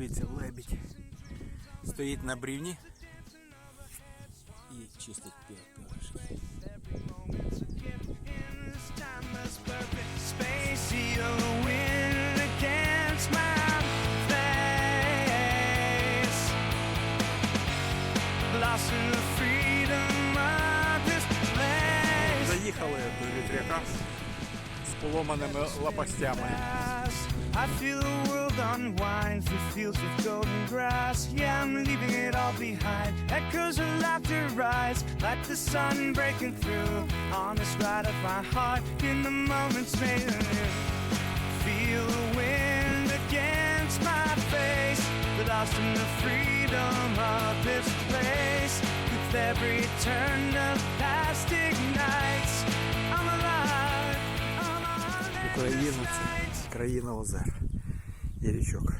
Дивіться, лебідь. Стоїть на брівні і чистить place. Заїхали до вітряка з поломаними лопастями. I feel the world unwind through fields with golden grass. Yeah, I'm leaving it all behind. Echoes of laughter rise like the sun breaking through on this ride of my heart in the moments made anew. Feel the wind against my face, lost in the freedom of this place. With every turn of plastic nights, I'm alive. I'm on Україна це країна озер І річок.